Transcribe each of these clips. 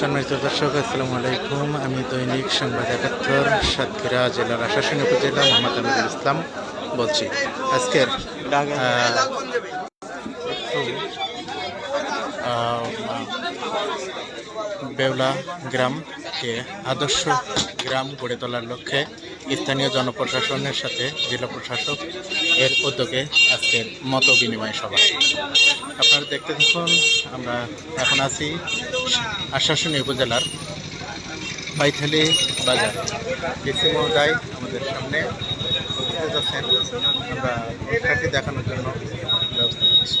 সম্মানিত দর্শক, আসসালামু আলাইকুম। আমি দৈনিক সংবাদ একাত্তর, সাতক্ষীরা জেলার আশাসন উপজেলা মোহাম্মদ আমিরুল ইসলাম বলছি। আজকের বেউলা গ্রামকে আদর্শ গ্রাম গড়ে তোলার লক্ষ্যে স্থানীয় জনপ্রশাসনের সাথে জেলা প্রশাসক এর উদ্যোগে আজকের মত বিনিময় সভা। আপনারা দেখতে থাকুন, আমরা এখন আছি আশাসনী উপজেলার পাইথালি বাজার। ডিসি মহোদয় আমাদের সামনে আছেন, আমরা তাকে দেখানোর জন্য ব্যবস্থা করছি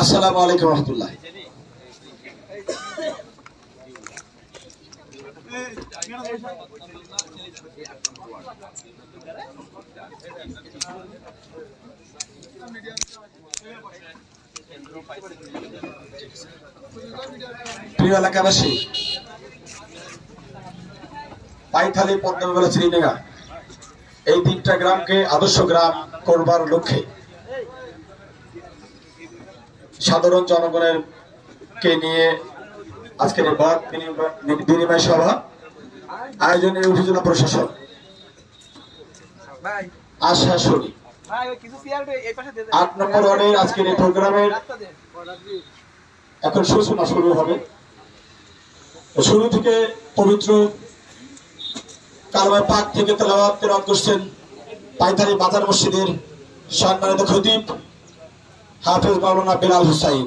আসসালামু আলাইকুম রহমতুল্লাহ। প্রিয় এলাকাবাসী, পাইথালি পদ্মবেলা শ্রীনেগা, এই তিনটা গ্রামকে আদর্শ গ্রাম করবার লক্ষ্যে সাধারণ জনগণের কে নিয়ে আজকের এই বিনিময়- বিনিময় সভা আয়োজনে উপজেলা প্রশাসন? আশাসনী আট নম্বর ওয়ার্ডের আজকের এই প্রোগ্রামের এখন সূচনা শুরু হবে। শুরু থেকে পবিত্র কালমায় পাক থেকে তেলাওয়াত তেলাওয়াত করছেন পাইথারি বাজার মসজিদের সম্মানিত খতিব হাফিজ মাওলানা বেলাল হুসাইন।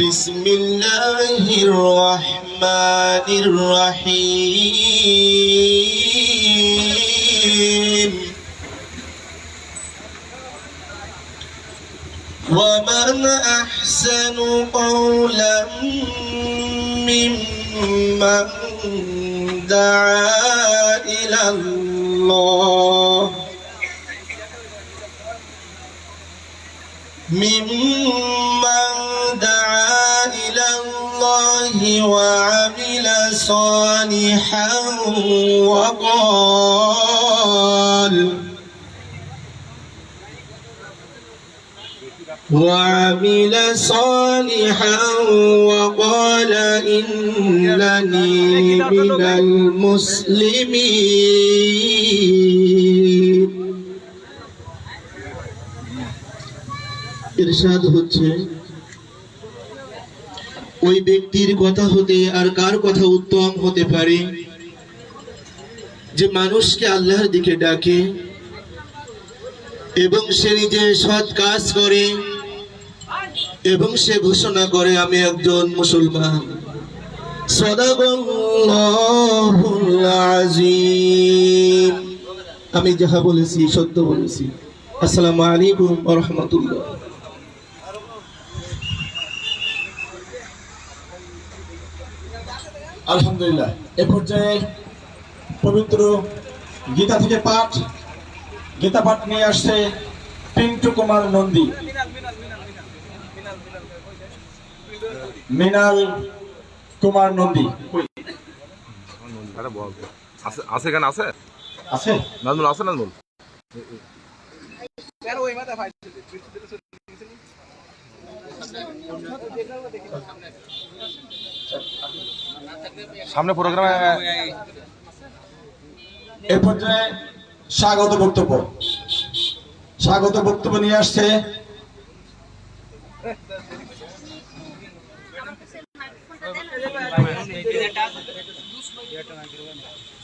بسم الله الرحمن الرحيم ومن أحسن قولا ممن دعا إلى الله ممن وعمل صالحا وقال وعمل صالحا وقال إنني من المسلمين ইরশাদ হচ্ছে ওই ব্যক্তির কথা হতে আর কার কথা উত্তম হতে পারে? যে মানুষকে আল্লাহর দিকে ডাকে এবং সে নিজে সৎ কাজ করে এবং সে ঘোষণা করে, আমি একজন মুসলমান। আমি যাহা বলেছি সত্য বলেছি। আসসালামু আলাইকুম রাহমাতুল্লাহ। আলহামদুলিল্লাহ। এ পর্যায়ে পবিত্র গীতা থেকে পাঠ গীতা পাঠ নিয়ে আসছে পিন্টু কুমার নন্দী। মিনাল কুমার নন্দী। আছে আছে এখানে আছে? আছে? নাজমুল আছে নাজমুল? সামনে প্রোগ্রামে এ পর্যায়ে স্বাগত বক্তব্য। স্বাগত বক্তব্য নিয়ে আসছে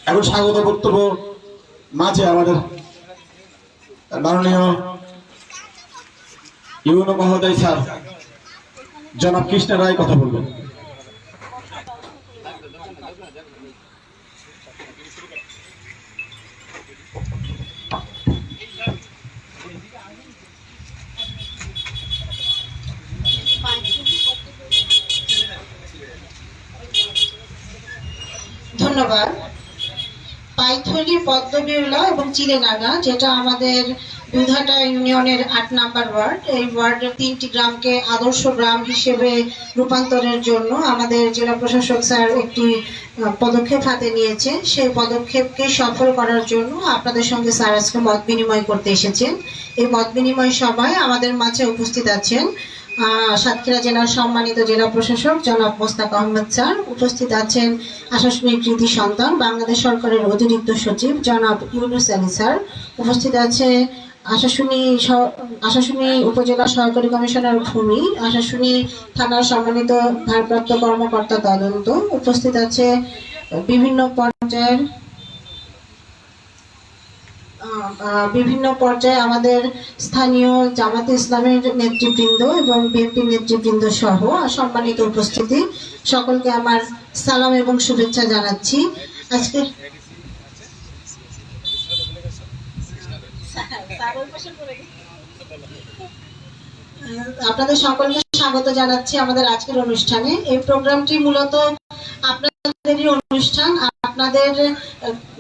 এখন স্বাগত বক্তব্য মাঝে আমাদের মাননীয় ইউনো মহোদয় স্যার, জনাব কৃষ্ণ রায় কথা বলবেন। ধন্যবাদ। পাইথলি, পদ্মবিরলা এবং চিলেনাগা, যেটা আমাদের দুধাটা ইউনিয়নের আট নাম্বার ওয়ার্ড। এই ওয়ার্ডের তিনটি গ্রামকে আদর্শ গ্রাম হিসেবে রূপান্তরের জন্য আমাদের জেলা প্রশাসক স্যার একটি পদক্ষেপ হাতে নিয়েছেন সেই পদক্ষেপকে সফল করার জন্য আপনাদের সঙ্গে স্যার আজকে মত বিনিময় করতে এসেছেন। এই মত বিনিময় সভায় আমাদের মাঝে উপস্থিত আছেন সাতক্ষীরা জেলার সম্মানিত জেলা প্রশাসক জনাব মোস্তাক আহমেদ স্যার। উপস্থিত আছেন আশাশুনি কৃতি সন্তান, বাংলাদেশ সরকারের অতিরিক্ত সচিব জনাব ইউনুস আলী স্যার। উপস্থিত আছে আশাশুনি আশাশুনি উপজেলা সহকারী কমিশনার ভূমি আশাশুনি থানার সম্মানিত ভারপ্রাপ্ত কর্মকর্তা তদন্ত। উপস্থিত আছে বিভিন্ন পর্যায়ের বিভিন্ন পর্যায়ে আমাদের স্থানীয় জামাতে ইসলামের নেতৃবৃন্দ এবং বিএনপি নেতৃবৃন্দ সহ সম্মানিত উপস্থিতি, সকলকে আমার সালাম এবং শুভেচ্ছা জানাচ্ছি। আজকে আপনাদের সকলকে স্বাগত জানাচ্ছি আমাদের আজকের অনুষ্ঠানে। এই প্রোগ্রামটি মূলত আপনাদেরই অনুষ্ঠান। আপনাদের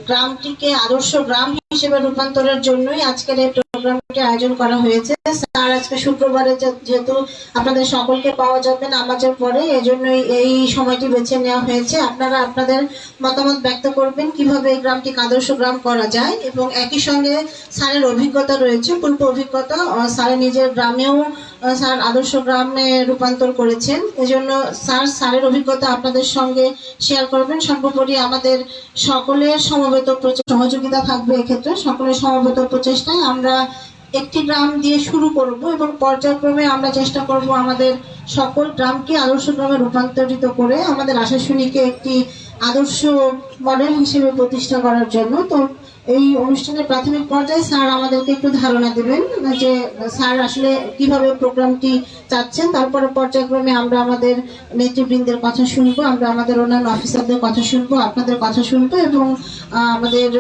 গ্রামটিকে আদর্শ গ্রাম হিসেবে রূপান্তরের জন্যই আজকের এই প্রোগ্রামটি আয়োজন করা হয়েছে। স্যার, আজকে শুক্রবারে যেহেতু আপনাদের সকলকে পাওয়া যাবে নামাজের পরে, এজন্যই এই সময়টি বেছে নেওয়া হয়েছে। আপনারা আপনাদের মতামত ব্যক্ত করবেন কীভাবে এই গ্রামটিকে আদর্শ গ্রাম করা যায় এবং একই সঙ্গে স্যারের অভিজ্ঞতা রয়েছে পূর্ব অভিজ্ঞতা। স্যারের নিজের গ্রামেও স্যার আদর্শ গ্রামে রূপান্তর করেছেন। এজন্য স্যার, স্যারের অভিজ্ঞতা আপনাদের সঙ্গে শেয়ার করবেন। সর্বোপরি আমাদের সকলের সমবেত প্রচে- সহযোগিতা থাকবে এক্ষেত্রে। সকলের সমবেত প্রচেষ্টায় আমরা একটি গ্রাম দিয়ে শুরু করব এবং পর্যায়ক্রমে আমরা চেষ্টা করব আমাদের সকল গ্রামকে আদর্শ গ্রামে রূপান্তরিত করে আমাদের আশাশুনিকে একটি আদর্শ মডেল হিসেবে প্রতিষ্ঠা করার জন্য। তো এই অনুষ্ঠানের প্রাথমিক পর্যায়ে স্যার আমাদেরকে একটু ধারণা দেবেন যে স্যার আসলে কীভাবে প্রোগ্রামটি চাচ্ছেন, তারপরে পর্যায়ক্রমে আমরা আমাদের নেতৃবৃন্দের কথা শুনব, আমরা আমাদের অন্যান্য অফিসারদের কথা শুনব, আপনাদের কথা শুনব এবং আমাদের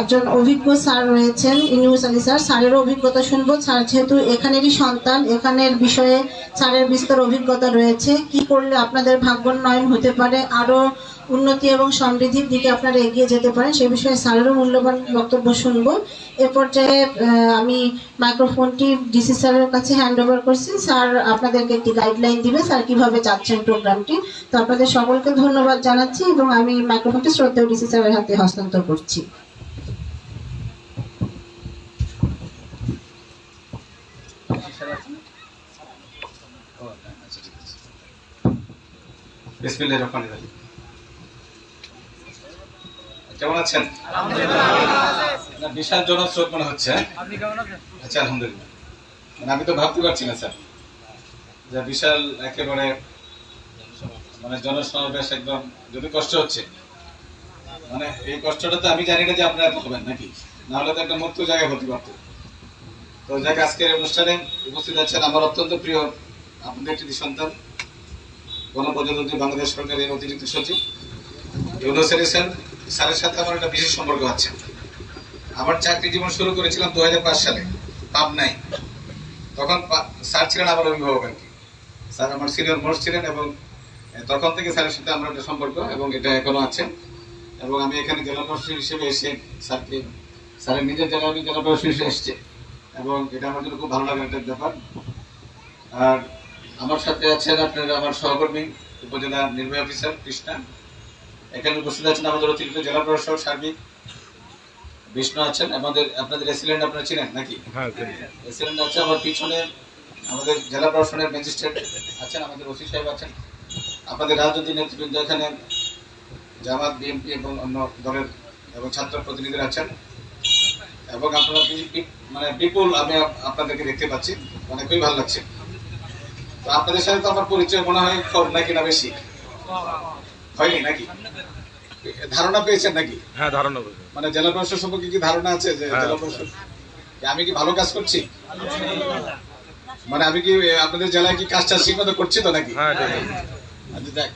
একজন অভিজ্ঞ স্যার রয়েছেন, ইউনুস আলী স্যার। স্যারেরও অভিজ্ঞতা শুনব। স্যার যেহেতু এখানেরই সন্তান, এখানের বিষয়ে স্যারের বিস্তর অভিজ্ঞতা রয়েছে। কি করলে আপনাদের ভাগ্যোন্নয়ন হতে পারে, আরও উন্নতি এবং সমৃদ্ধির দিকে আপনারা এগিয়ে যেতে পারেন, সে বিষয়ে স্যারেরও মূল্যবান বক্তব্য শুনব। এ পর্যায়ে আমি মাইক্রোফোনটি ডিসি স্যারের কাছে হ্যান্ড ওভার করছি। স্যার আপনাদেরকে একটি গাইডলাইন দিবে, স্যার কীভাবে চাচ্ছেন প্রোগ্রামটি তো আপনাদের সকলকে ধন্যবাদ জানাচ্ছি এবং আমি মাইক্রোফোনটি শ্রদ্ধেয় ডিসি স্যারের হাতে হস্তান্তর করছি। রহিম। কেমন আছেন? না, বিশাল জনস্রোত মনে হচ্ছে হ্যাঁ? আচ্ছা আলহামদুলিল্লাহ। মানে আমি তো ভাবতে পারছি না স্যার। যে বিশাল একেবারে মানে জনসমাবেশ একদম যদি কষ্ট হচ্ছে। মানে এই কষ্টটা তো আমি জানি না যে আপনারা পাবেন নাকি। না হলে তো একটা মুক্ত জায়গায় হতে পারতো তো যাক আজকের অনুষ্ঠানে উপস্থিত আছেন আমার অত্যন্ত প্রিয় আপনাদের একটি সন্তান গণপ্রজাতন্ত্রী বাংলাদেশ সরকারের অতিরিক্ত সচিব। ইউনুস আলী স্যার স্যারের সাথে আমার একটা বিশেষ সম্পর্ক আছে। আমার চাকরি জীবন শুরু করেছিলাম দু হাজার পাঁচ সালে, পাবনায়। তখন স্যার ছিলেন আমার অভিভাবক আর কি। স্যার আমার সিনিয়র মোস্ট ছিলেন এবং তখন থেকে স্যারের সাথে আমার একটা সম্পর্ক এবং এটা এখনও আছে। এবং আমি এখানে জেলা প্রশাসক হিসেবে এসে স্যারকে, স্যারের নিজের জেলায় আমি জেলা প্রশাসক হিসেবে এসছে। এবং এটা আমার জন্য খুব ভালো লাগার একটা ব্যাপার। আর আমার সাথে আছেন আপনার আমার সহকর্মী উপজেলা নির্বাহী অফিসার কৃষ্ণা। এখানে উপস্থিত আছেন আমাদের অতিরিক্ত জেলা প্রশাসক সার্বিক বিষ্ণু আছেন। আমাদের আপনাদের রেসিডেন্ট আপনারা চিনেন নাকি? হ্যাঁ রেসিডেন্ট আছে আমার পিছনে আমাদের জেলা প্রশাসনের ম্যাজিস্ট্রেট আছেন আমাদের ওসি সাহেব আছেন। আপনাদের রাজনৈতিক নেতৃবৃন্দ এখানে জামাত বিএনপি এবং অন্য দলের এবং ছাত্র প্রতিনিধিরা আছেন। এবং আপনারা মানে বিপুল আমি আপনাদেরকে দেখতে পাচ্ছি। মানে খুবই ভালো লাগছে। তো আপনাদের সাথে তো আমার পরিচয় মনে হয় কম নাকি না বেশি? হয়নি নাকি? ধারণা পেয়েছেন নাকি? হ্যাঁ ধারণা মানে জেলা প্রশাসক সম্পর্কে কি ধারণা আছে যে হ্যাঁ। জেলা প্রশাসক যে আমি কি ভালো কাজ করছি? মানে আমি কি আপনাদের জেলায় কি কাজটা ঠিক মতো করছি তো নাকি? হ্যাঁ আচ্ছা, দেখ,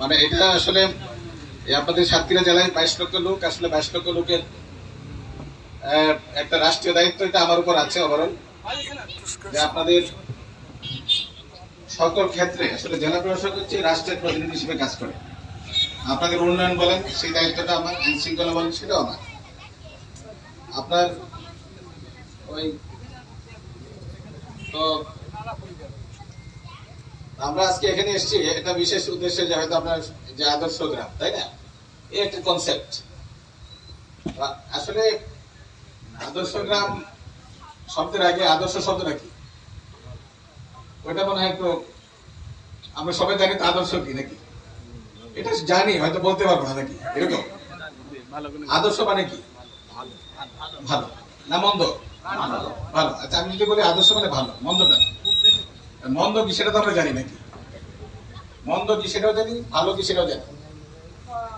মানে এটা আসলে এই আপনাদের সাতক্ষীরা জেলায় বাইশ লক্ষ লোক আসলে বাইশ লক্ষ লোকের একটা রাষ্ট্রীয় দায়িত্ব এটা আমার উপর আছে ওভারঅল যে আপনাদের সকল ক্ষেত্রে, আসলে জেলা প্রশাসক হচ্ছে রাষ্ট্রের প্রতিনিধি হিসেবে কাজ করে। আপনাদের উন্নয়ন বলেন, সেই দায়িত্বটা আমার, আইন শৃঙ্খলা বলেন, সেটাও আমার। আপনার ওই, তো আমরা আজকে এখানে এসেছি, এটা বিশেষ উদ্দেশ্যে যে হয়তো আপনার যে আদর্শ গ্রাম তাই না? এই একটা কনসেপ্ট আসলে আদর্শ গ্রাম শব্দের আগে আদর্শ শব্দটা কি? ওইটা মনে হয় একটু আমরা সবাই জানি তো আদর্শ কি নাকি? এটা জানি, হয়তো বলতে পারব না নাকি? এরকম? আদর্শ মানে কি? ভালো। না, মন্দ? ভালো। আচ্ছা আমি যদি বলি আদর্শ মানে ভালো মন্দটা মন্দ কি সেটা তো আমরা জানি নাকি? মন্দ কি সেটাও জানি, ভালো কি সেটাও জানি।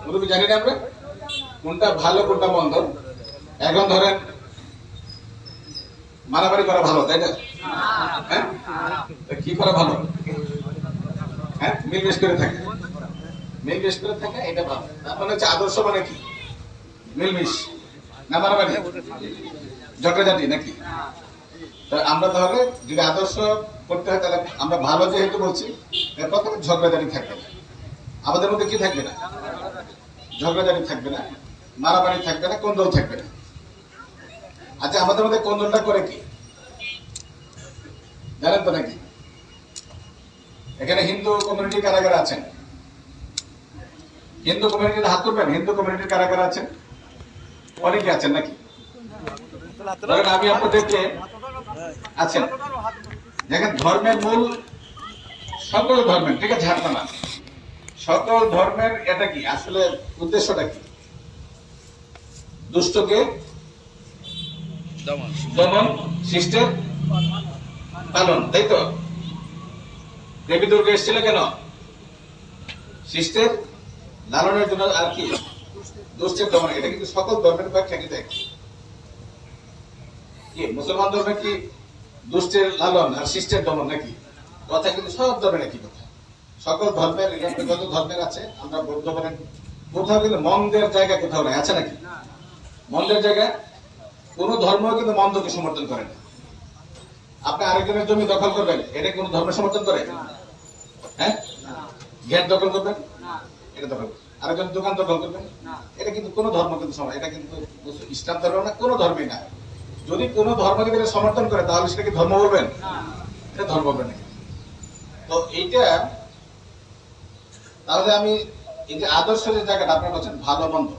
মুরব্বী জানি না আমরা? কোনটা ভালো, কোনটা মন্দ? এখন ধরেন, মারামারি করা ভালো, তাই না? হ্যাঁ? কি করা ভালো? মিলবেশ করে থাকে। মিলবেশ করে থাকে, এটা ভালো তার মানে হচ্ছে আদর্শ মানে কি? মিলমিশ। না মারামারি? ঝগড়াঝাটি নাকি? আমরা তাহলে যদি আদর্শ করতে হয়, তাহলে আমরা ভালো যেহেতু বলছি প্রথমে ঝগড়াঝাটি থাকবে না। আমাদের মধ্যে কি থাকবে না? ঝগড়াঝাটি থাকবে না, মারামারি থাকবে না, কোন্দল থাকবে না। আচ্ছা আমাদের মধ্যে কোন্দলটা করে কি? জানেন তো নাকি? এখানে হিন্দু কমিউনিটি কারা কারা আছেন। হিন্দু কমিউনিটির হাত তুলবেন? হিন্দু কমিউনিটির কারা কারা আছেন? অনেকে আছেন নাকি? ধরেন আমি আপনাদেরকে আছেন দেখেন ধর্মের মূল সকল ধর্মের ঠিক আছে হাত না সকল ধর্মের এটা কি? আসলে উদ্দেশ্যটা কি? দুষ্টকে দমন শিষ্টের পালন তাই তো? দেবী দুর্গা এসেছিল কেন? শিষ্টের লালনের জন্য আর কি? দুষ্টের দমন এটা কিন্তু সকল ধর্মের কিন্তু একই। কি, মুসলমান ধর্মে কি দুষ্টের লালন আর শিষ্টের দমন নাকি? কথা কিন্তু সব ধর্মের একই কথা। সকল ধর্মের যত ধর্মের আছে, আমরা বৌদ্ধ বলেন কোথাও কিন্তু মন্দের জায়গা কোথাও নাই, আছে নাকি? মন্দের জায়গা কোন ধর্ম কিন্তু মন্দকে সমর্থন করে না। আপনি আরেকজনের জমি দখল করবেন, এটা কোন ধর্ম সমর্থন করে? হ্যাঁ? গেট দখল করবেন? এটা দখল আরেকজন দোকান দখল করবেন? এটা কিন্তু কোন ধর্ম কিন্তু এটা কিন্তু ইসলাম ধর্ম না কোন ধর্মই না। যদি কোন ধর্মকে এটা সমর্থন করে তাহলে সেটা কি ধর্ম বলবেন? এটা ধর্ম বলবেন না। তো এইটা তাহলে আমি এই যে আদর্শ যে জায়গাটা আপনি বলছেন ভালো মন্দ।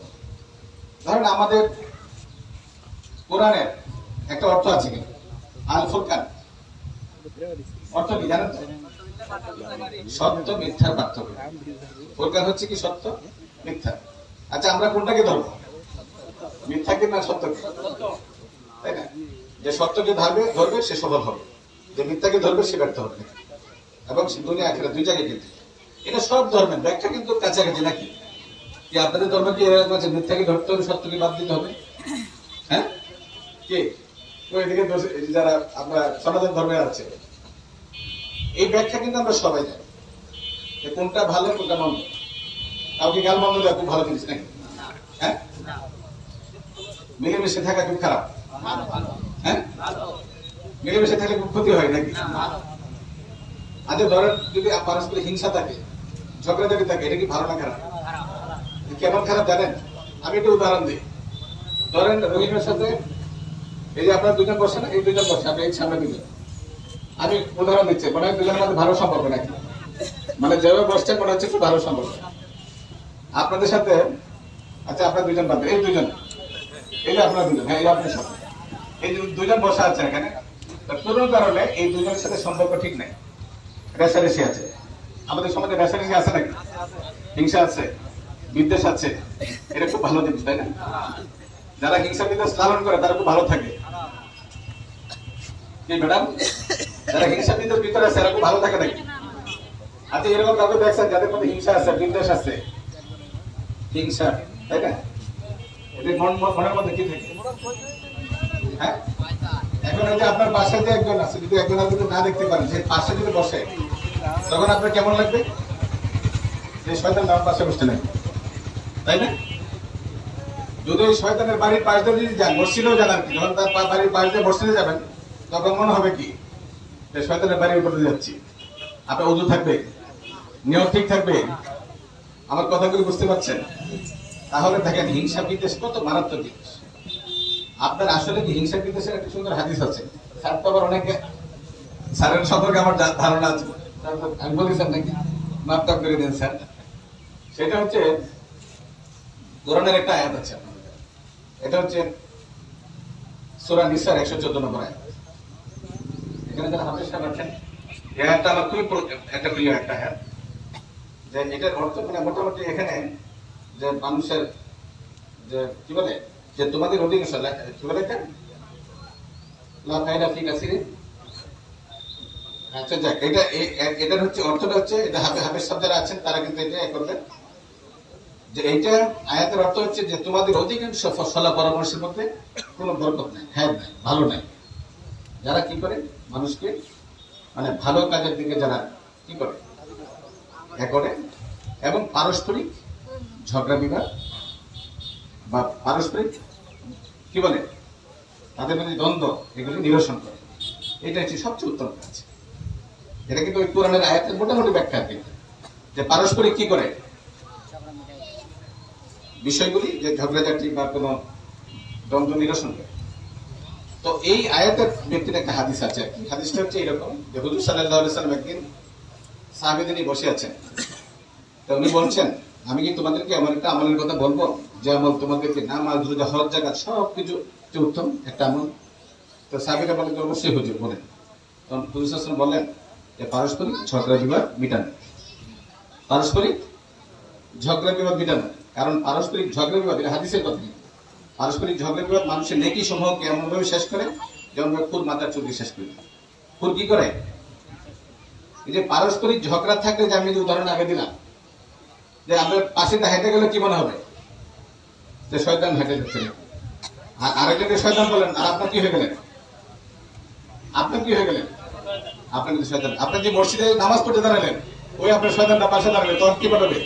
ধরেন আমাদের কোরআনের একটা অর্থ আছে আল ফুরকান অর্থ কি জানেন তো? সত্য, মিথ্যার পার্থক্য। ফুরকান হচ্ছে কি সত্য? মিথ্যা। আচ্ছা আমরা কোনটাকে ধরবো? মিথ্যাকে না সত্যকে? তাই না? যে সত্যকে ধরবে ধরবে, সে সফল হবে। যে মিথ্যাকে ধরবে, সে ব্যর্থ হবে। এবং দুনিয়া আখেরা দুই জায়গায় কিন্তু। এটা সব ধর্মের ব্যাখ্যা কিন্তু কাছাকাছি নাকি? কি আপনাদের ধর্ম কি এরকম আছে, মিথ্যাকে ধরতে হবে, সত্যকে বাদ দিতে হবে? হ্যাঁ? কি? ওই এদিকে যারা আমরা সনাতন ধর্মের আছে এই ব্যাখ্যা কিন্তু আমরা সবাই জানি। যে কোনটা ভালো, কোনটা মন্দ। কাউকে গাল মন্দ দেওয়া খুব ভালো জিনিস, নাকি? হ্যাঁ? মিলেমিশে থাকা খুব খারাপ। হ্যাঁ? মিলেমিশে থাকলে খুব ক্ষতি হয়, নাকি? আচ্ছা ধরেন যদি পারস্পরিক হিংসা থাকে ঝগড়াঝাটি থাকে, এটা কি ভালো না খারাপ? কেমন খারাপ জানেন? আমি একটু উদাহরণ দিই। ধরেন রহিমের সাথে, এই যে আপনার দুজন বসে না এই দুজন বসে, আপনি এই সামনে দুজন আমি উদাহরণ দিচ্ছি, মনে হয় দুজনের মধ্যে ভালো সম্পর্ক নাকি? মানে যেভাবে বসছেন মনে হচ্ছে খুব ভালো সম্পর্ক। আপনাদের সাথে আচ্ছা আপনার দুজন বাদ এই দুজন। এই যে আপনার দুজন হ্যাঁ এই আপনার সাথে। এই দুজন বসা আছে এখানে কোনো কারণে এই দুজনের সাথে সম্পর্ক ঠিক নাই। রেসারেসি আছে। আমাদের সমাজে রেসারেসি আছে নাকি? হিংসা আছে, বিদ্বেষ আছে। এটা খুব ভালো জিনিস, তাই না? যারা হিংসা বিদ্বেষ লালন করে, তারা খুব ভালো থাকে। ম্যাডাম? যারা হিংসা বিদ্বেষ ভিতরে আছে, এরকম ভালো থাকে নাকি? আচ্ছা এরকম কাউকে দেখছেন? যাদের মধ্যে হিংসা আছে, বিদ্বেষ আছে? হিংসা, তাই না? এদের মন মন- মনের মধ্যে কি থাকে? হ্যাঁ? এখন আপনার পাশে একজন আছে, যদি একজন না দেখতে পারেন পাশে যদি বসে, তখন আপনার কেমন লাগবে? শয়তান পাশে তাই না? যদি ওই শয়তানের বাড়ির পাশ দিয়ে যদি যান মসজিদেও যান আর কি, যখন তার বাড়ির পাশ দিয়ে মসজিদে যাবেন, তখন মনে হবে কি? শয়তানের বাড়ির উপরে যাচ্ছি। আপনার উজু থাকবে নিয়ম ঠিক থাকবে। আমার কথাগুলো বুঝতে পারছেন? তাহলে দেখেন, হিংসা বিদ্বেষ কত মারাত্মক জিনিস। আপনার আসলে কি হিংসা বিদ্বেষের একটা সুন্দর হাদিস আছে? স্যার তো আবার অনেকে, স্যারের সম্পর্কে আমার ধারণা আছে। আমি বলি, স্যার, নাকি? মাপটাপ করে দেন, স্যার। সেটা হচ্ছে, কোরআনের একটা আয়াত আছে। এটা হচ্ছে সূরা নিসার 114 নম্বর আয়াত। এখানে যারা হাফেজ সাহেব আছেন এই আয়াতটা আমার খুবই একটা প্রিয় একটা আয়াত যে এটার মানে মানুষের যে, কি বলে, যে তোমাদের অধিকাংশ এটা? আচ্ছা এটার হচ্ছে অর্থটা হচ্ছে, এটা হাফেজ সাহেব যারা আছেন, তারা কিন্তু এটা যে এইটা আয়াতের অর্থ হচ্ছে যে, তোমাদের অধিকাংশ ফসলা পরামর্শের মধ্যে কোনো বরকত নাই হ্যাঁ ভালো নাই। যারা কি করে? মানুষকে মানে ভালো কাজের দিকে যারা কি করে? এ করে। এবং পারস্পরিক ঝগড়া বিবাদ বা পারস্পরিক, কি বলে? তাদের মধ্যে দ্বন্দ্ব, এগুলি নিরসন করে। এটা হচ্ছে সবচেয়ে উত্তম কাজ। এটা কিন্তু ওই কোরআনের আয়াতের মোটামুটি ব্যাখ্যা আর যে পারস্পরিক কি করে? বিষয়গুলি, যে ঝগড়াঝাটি বা কোনো দ্বন্দ্ব নিরসন করে। তো এই আয়াতের ব্যক্তির একটা হাদিস আছে আর কি। হাদিসটা হচ্ছে এরকম যে হুজুর সাল্লাম একদিন সাহাবেদিনী বসে আছেন। তো উনি বলছেন, আমি কি তোমাদেরকে আমার একটা আমলের কথা বলব? যে আমল তোমাদেরকে নামাজ, রোজা, হজ জায়গা সব কিছু উত্তম একটা আমল? তো সাহাবিরা বলেন যে অবশ্যই হুজুর বলেন। তখন হুজুর ওয়াসাল্লাম বললেন যে পারস্পরিক ঝগড়া, বিবাদ মিটানো। পারস্পরিক ঝগড়া, বিবাদ মিটানো। কারণ পারস্পরিক ঝগড়া, বিবাদ হাদিসের কথা। পারস্পরিক ঝগড়া বিবাদ মানুষের নেকি সমূহকে এমনভাবে শেষ করে? যেমন ফুল মাথার চুলকে শেষ করে। ফুল কি করে? এই যে পারস্পরিক ঝগড়া থাকলে যে আমি যে উদাহরণ আগে দিলাম, যে আমরা পাশে হেঁটে গেলে কি মনে হবে? যে শয়তান হেঁটে যাচ্ছে। আর আরেকজনকে শয়তান বলেন, আর আপনার কি হয়ে গেলেন? আপনার কি হয়ে গেলেন? আপনি কিন্তু শয়তান। আপনি যে মসজিদে নামাজ পড়তে দাঁড়ালেন, ওই আপনার শয়তানটা পাশে দাঁড়ালেন তখন কি পাঠাবে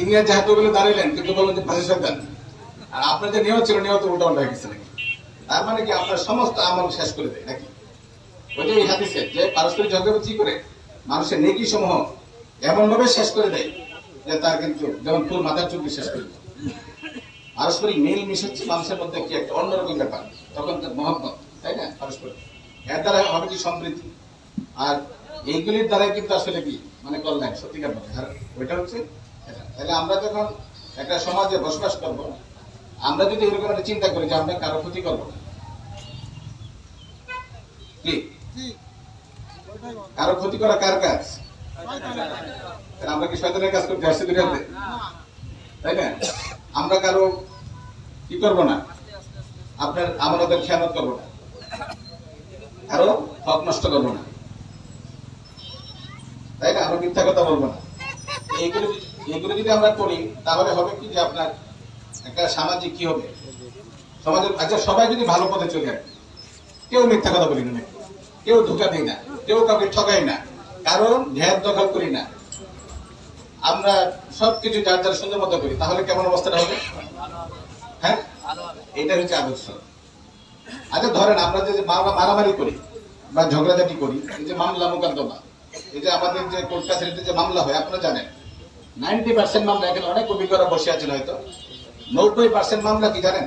ইন্ডিয়া যেহেতু বলে দাঁড়াইলেন, কিন্তু বলবেন যে পাশে শয়তান। আর আপনার যে নিয়ত ছিল নিয়ত উল্টা উল্টা গেছে নাকি? তার মানে কি আপনার সমস্ত আমল শেষ করে দেয় নাকি? ওই যে হাদিসে, যে পারস্পরিক ঝগড়া কি করে? মানুষের নেকি সমূহ এমন ভাবে শেষ করে দেয় যে তার কিন্তু যেমন ফুল মাথার চুলকে শেষ করে দেয়। পারস্পরিক মিল মিশ হচ্ছে মানুষের মধ্যে কি একটা অন্যরকম ব্যাপার? তখন তার মহব্বত, তাই না? পারস্পরিক। এর দ্বারা হবে কি সমৃদ্ধি? আর এইগুলির দ্বারা কিন্তু আসলে কি? মানে কল্যাণ, সত্যিকার আর ওইটা হচ্ছে। তাহলে আমরা যখন একটা সমাজে বসবাস করব আমরা যদি এরকম একটা চিন্তা করি যে আমরা কারও ক্ষতি করব না। কি? কারও ক্ষতি করা কার কাজ? আমরা কি শয়তানের কাজ করতে আসছি দুনিয়াতে? তাই না? আমরা কারও কি করব না? আপনার আমাদের খেয়ানত করব না। কারও হক নষ্ট করব না। তাই না? আমরা মিথ্যা কথা বলব না। এইগুলো এইগুলো যদি আমরা করি তাহলে হবে কি যে আপনার একটা সামাজিক কি হবে? সমাজের আচ্ছা সবাই যদি ভালো পথে চলে আসে, কেউ মিথ্যা কথা বলি না কেউ ধোকা দেয় না, কেউ কাউকে ঠকাই না, কারণ ধ্যান দখল করি না। আমরা সবকিছু যার যার সুন্দর মতো করি, তাহলে কেমন অবস্থাটা হবে? হ্যাঁ? এটা হচ্ছে আদর্শ। আচ্ছা ধরেন আমরা যে মারামারি করি, বা ঝগড়াঝাটি করি, এই যে মামলা মোকদ্দমা, এই যে আমাদের যে কোর্ট কাছারিতে যে মামলা হয়, আপনারা জানেন নাইনটি পার্সেন্ট মামলা, এখানে অনেক অভিজ্ঞরা বসে আছেন হয়তো। নব্বই পার্সেন্ট মামলা কি জানেন?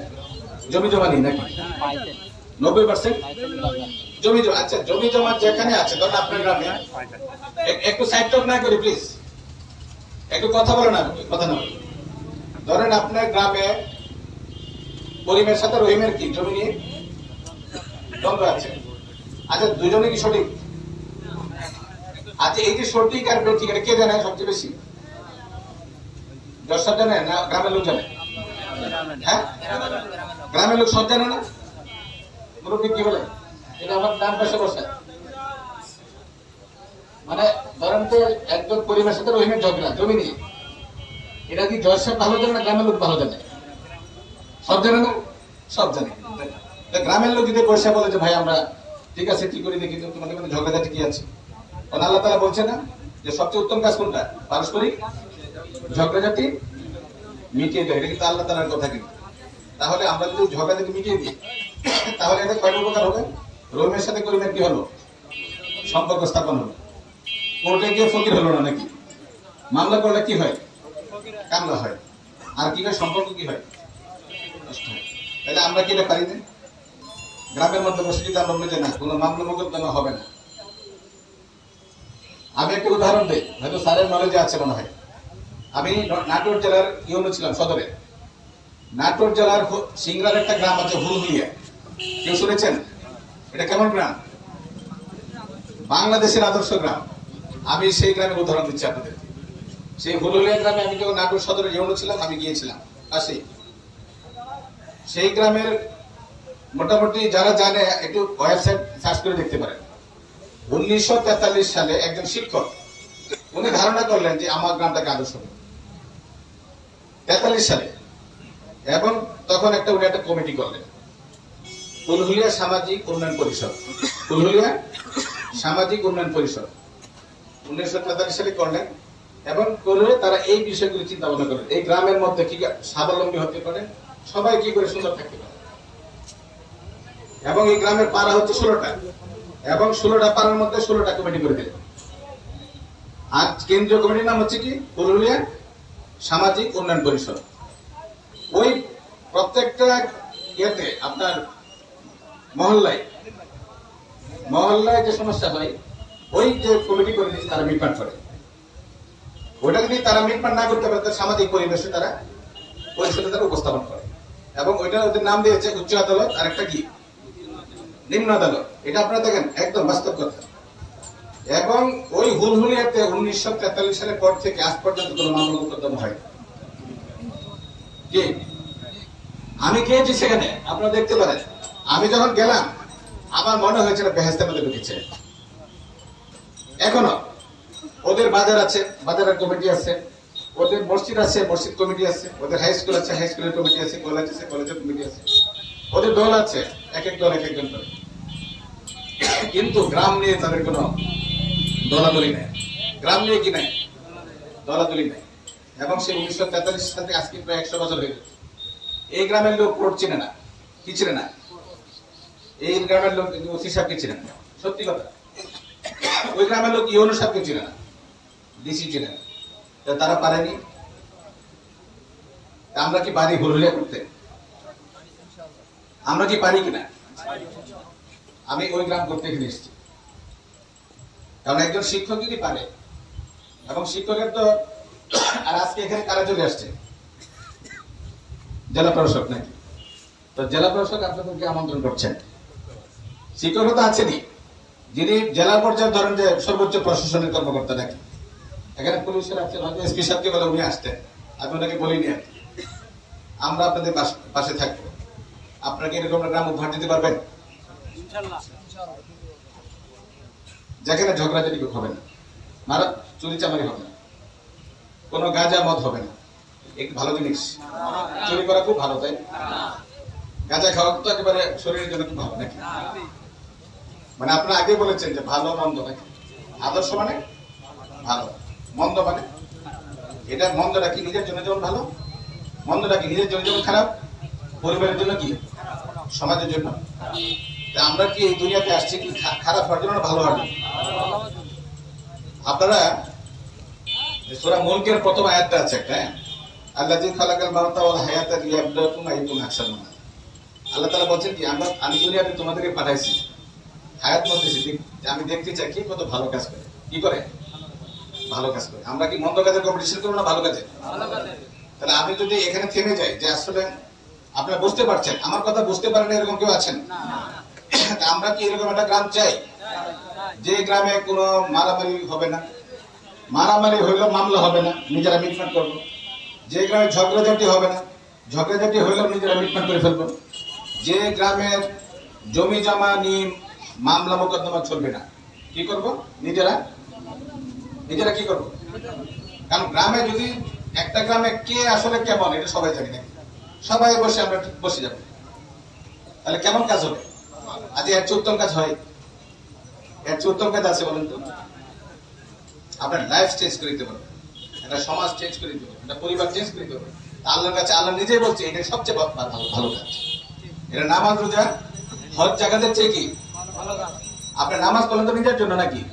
জমি জমা নেই নাকি? নব্বই পার্সেন্ট জমি জমা আচ্ছা জমি জমা যেখানে আছে, ধরেন আপনার গ্রামে। একটু সাইড টক না করি প্লিজ একটু কথা বলো না, কথা না। ধরেন আপনার গ্রামে করিমের সাথে রহিমের কি জমি নিয়ে দ্বন্দ্ব আছে? আচ্ছা দুজনে কি সঠিক? আচ্ছা এই যে সঠিক আর বেঠিক, এটা কে জানে সবচেয়ে বেশি? দর্শক জানে না গ্রামের লোক জানে হ্যাঁ? গ্রামের লোক সব জানে না? মুরব্বী কি বলে? এটা আমার পাশে বসে। মানে ধরেন তো একজন রহিমের ঝগড়া, জমি এটা কি ভালো জানে না গ্রামের লোক ভালো জানে? সব জানে না? সব জানে। গ্রামের লোক যদি পয়সা বলে যে, ভাই, আমরা ঠিক আছে, কি করি দেখি তোমাদের মধ্যে ঝগড়াঝাটি কি আছে? আল্লাহ তালা বলছে না যে, সবচেয়ে উত্তম কাজ কোনটা? পারস্পরিক ঝগড়াঝাটি মিটিয়ে দেয়, এটা কিন্তু আল্লাহ তালার কথা কিন্তু। তাহলে আমরা যদি ঝগড়াঝাটি মিটিয়ে দিই, তাহলে এটা কয়টা উপকার হবে? রহিমের সাথে করিমের কি হলো, সম্পর্ক স্থাপন হলো। কোর্টে গিয়ে ফকির হলো না নাকি? মামলা করলে কি হয়? কামলা হয়। আর কি হয়? সম্পর্ক কি হয়? হয়। তাহলে আমরা কি এটা পারি না? গ্রামের মধ্যে বসে যদি আমরা বলি যে না, কোনো মামলা মোকদ্দমা হবে না। আমি একটা উদাহরণ দিই, হয়তো স্যারের নলেজে আছে মনে হয়। আমি নাটোর জেলার ইউনো ছিলাম সদরে। নাটোর জেলার সিংড়ার একটা গ্রাম আছে হুলহুলিয়া। কেউ শুনেছেন? এটা কেমন গ্রাম? বাংলাদেশের আদর্শ গ্রাম। আমি সেই গ্রামের উদাহরণ দিচ্ছি আপনাদের। সেই হুলহুলিয়া গ্রামে আমি যখন নাটোর সদরে ইউনো ছিলাম, আমি গিয়েছিলাম। পাশেই সেই গ্রামের মোটামুটি যারা জানে, একটু ওয়েবসাইট সার্চ করে দেখতে পারেন। উনিশশো তেতাল্লিশ সালে একজন শিক্ষক, উনি ধারণা করলেন যে আমার গ্রামটাকে আদর্শ তেতাল্লিশ সালে। এবং তখন একটা উনি একটা কমিটি করলেন। কুলহুলিয়া সামাজিক উন্নয়ন পরিষদ। কুলহুলিয়া সামাজিক উন্নয়ন পরিষদ। উনিশশো তেতাল্লিশ সালে করলেন। এবং করে তারা এই বিষয়গুলি চিন্তা ভাবনা করেন এই গ্রামের মধ্যে কি স্বাবলম্বী হতে পারে? সবাই কি করে সুন্দর থাকতে পারে? এবং এই গ্রামের পাড়া হচ্ছে ষোলোটা। এবং ষোলোটা পাড়ার মধ্যে ষোলোটা কমিটি করে দিলেন। আর কেন্দ্রীয় কমিটির নাম হচ্ছে কি? পুরুলিয়া সামাজিক উন্নয়ন পরিষদ। ওই প্রত্যেকটা ইয়েতে আপনার মহল্লায় মহল্লায় যে সমস্যা হয়, ওই যে কমিটি করে দিচ্ছে তারা মিটমাট করে। ওটা যদি তারা মিটমাট না করতে পারে সামাজিক পরিবেশে তারা পরিষদে তারা উপস্থাপন করে। এবং ওইটা ওদের নাম দিয়েছে উচ্চ আদালত আর একটা কি? নিম্ন আদালত। এটা আপনারা দেখেন, একদম বাস্তব কথা। এবং ওই হুলহুলিয়াতে উনিশশো তেতাল্লিশ সালের পর থেকে আজ পর্যন্ত কোনো মামলা মোকদ্দমা হয় কি? আমি গিয়েছি সেখানে, আপনারা দেখতে পারেন। আমি যখন গেলাম, আমার মনে হয়েছিল বেহেস্তের মধ্যে ঢুকেছে। এখনও। ওদের বাজার আছে, বাজারের কমিটি আছে, ওদের মসজিদ আছে, মসজিদ কমিটি আছে, ওদের হাই স্কুল আছে হাই স্কুলের কমিটি আছে কলেজ আছে কলেজের কমিটি আছে। ওদের দল আছে, এক এক দল এক একজন করে। কিন্তু গ্রাম নিয়ে তাদের কোনো দলাদলি নেই। গ্রাম নিয়ে কি নাই? দলাদলি নেই। এবং সে উনিশশো তেতাল্লিশ সাল আজকে প্রায় একশো বছর হয়ে গেছে। এই গ্রামের লোক কোর্ট চিনে না। কি চিনে না? এই গ্রামের লোক ওসি সাহেবকে চিনে না। সত্যি কথা। ওই গ্রামের লোক ইউনো সাহেবকে চিনে না। ডিসি চিনে না। তারা পারেনি। আমরা কি পারি হুলহুলিয়া করতে? আমরা কি পারি কিনা? আমি ওই গ্রাম করতে এখানে এসেছি। কারণ একজন শিক্ষক যদি পারে, এবং শিক্ষকের তো, আর আজকে এখানে কারা চলে আসছে? জেলা প্রশাসক নাকি? তো জেলা প্রশাসক আপনাদেরকে আমন্ত্রণ করছেন। শিক্ষক তো আছেনই। যিনি জেলা পর্যায়ে ধরেন যে সর্বোচ্চ প্রশাসনের কর্মকর্তা নাকি? এখানে পুলিশের আছেন হয়তো এসপি সাহেবকে বলে উনি আসতেন। আমি ওনাকে বলিনি আর আমরা আপনাদের পাশ- থাকব। আপনাকে এরকম গ্রাম উপহার দিতে পারবেন? যেখানে ঝগড়াঝাটি হবে না। মারা, চুরি চামারি হবে না। কোনো গাঁজা মদ হবে না। এক ভালো জিনিস। চুরি করা খুব ভালো, তাই গাঁজা খাওয়া তো একেবারে শরীরের জন্য খুব ভালো, নাকি? মানে আপনারা আগে বলেছেন যে ভালো, মন্দ, নাকি? আদর্শ মানে? ভালো। মন্দ মানে? এটা মন্দটা কি নিজের জন্য যেমন ভালো? মন্দটা কি নিজের জন্য যেমন খারাপ? পরিবারের জন্য কি? সমাজের জন্য? তা আমরা কি এই দুনিয়াতে আসছি কি খারাপ হওয়ার জন্য ভালো হওয়ার জন্য? আপনারা সূরা মুলকের প্রথম আয়াতটা আছে একটা হ্যাঁ? আল্লাহ জি খালাকাল মাউতা ওয়াল হায়াতা লিয়াবলুয়াকুম আইয়ুকুম আহসানু। আল্লাহ তাআলা বলছেন কি আমরা আমি দুনিয়াতে তোমাদেরকে পাঠাইছি। হায়াত মধ্যে আমি দেখতে চাই কি কত ভালো কাজ করে। কি করে? ভালো কাজ করে। আমরা কি মন্দ কাজের কম্পিটিশন করব না ভালো কাজে? তাহলে আমি যদি এখানে থেমে যাই যে আসলে আপনারা বুঝতে পারছেন আমার কথা বুঝতে পারেন এরকম কেউ আছেন? আমরা কি এরকম একটা গ্রাম চাই? যে গ্রামে কোনো মারামারি হবে না। মারামারি হইলেও মামলা হবে না, নিজেরা মিটমাট করব। যে গ্রামে ঝগড়াঝাটি হবে না, ঝগড়াঝাটি হইলেও নিজেরা মিটমাট করে ফেলব। যে গ্রামের জমি জমা নিয়ে মামলা মোকদ্দমা চলবে না, কি করব? নিজেরা? নিজেরা কি করব? কারণ গ্রামে যদি একটা গ্রামে কে আসলে কেমন, এটা সবাই জানি নাকি? সবাই বসে আমরা বসে যাব। তাহলে কেমন কাজ হবে? আজ এর উত্তম কাজ হয়। এর উত্তম কাজ আছে বলেন তো। আপনার লাইফ চেঞ্জ করে দিতে পারবেন। একটা সমাজ চেঞ্জ করে দিতে পারবেন। একটা পরিবার চেঞ্জ করে দিতে পারবেন। আল্লাহর কাছে আল্লাহ নিজেই বলছে, এটা সবচেয়ে ভালো, ভালো- কাজ। এটা নামাজ রোজা, হজ জায়গাতে চেয়ে কি? আপনার নামাজ পড়লেন তো নিজের জন্য নাকি?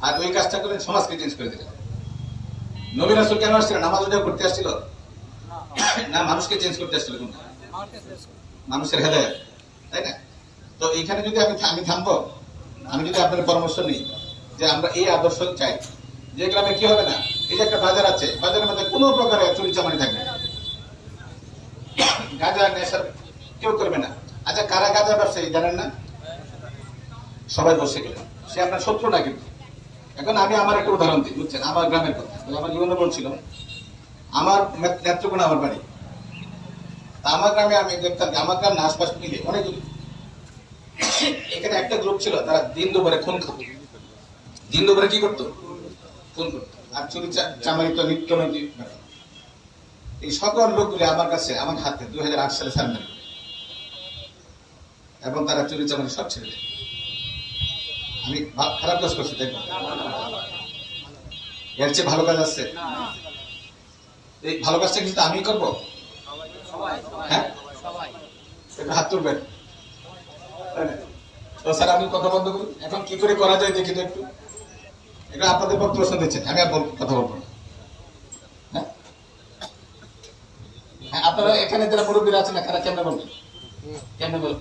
আর ওই কাজটা করলেন সমাজকে চেঞ্জ করে দিলেন। নবী রাসূল কেন আসছিল? নামাজ রোজা করতে আসছিল? না, মানুষকে চেঞ্জ করতে আসছিল কোনটা? মানুষের হেদায়ত, তাই না? তো এখানে যদি আমি আমি থামবো, আমি যদি আপনার পরামর্শ নিই যে আমরা এই আদর্শ চাই, যে গ্রামে কি হবে না, এই যে একটা বাজার আছে, বাজারের মধ্যে কোনো প্রকারের চুরি চামারি থাকবে না। গাঁজা নেশা কেউ করবে না। আচ্ছা কারা গাঁজা ব্যবসায়ী জানেন না? সবাই বসে গেলেন। সে আপনার শত্রু না কিন্তু। এখন আমি আমার একটা উদাহরণ দিই, বুঝছেন? আমার গ্রামের কথা। আমার জীবনে বলছিল, আমার নেত- নেত্রকোনা আমার বাড়ি। আমার গ্রামে আমি দেখতাম আমার গ্রাম আশপাশ মিলে অনেক। এখানে একটা গ্রুপ ছিল তারা দিন দুপুরে খুন করতো দিন দুপুরে কি করতো? খুন করতো। আর চুরি চামারি তো নিত্য। এই সকল লোকগুলি আমার কাছে আমার হাতে দুই হাজার আট সালে সামনে এবং তারা চুরি চামারি সব ছেড়ে দেয়। আমি খারাপ কাজ করছি তাই এর চেয়ে ভালো কাজ আছে। এই ভালো কাজটা কিন্তু আমি করব? হ্যাঁ? হাত তুলবেন? তো স্যার আমি কথা বন্ধ করি এখন কি করে করা যায় দেখি তো একটু। এটা আপনাদের কথা বলব হ্যাঁ? হ্যাঁ, আপনারা এখানে যারা মুরব্বীরা আছেন না তারা কেমনে বলবেন? কেমনে বলবেন?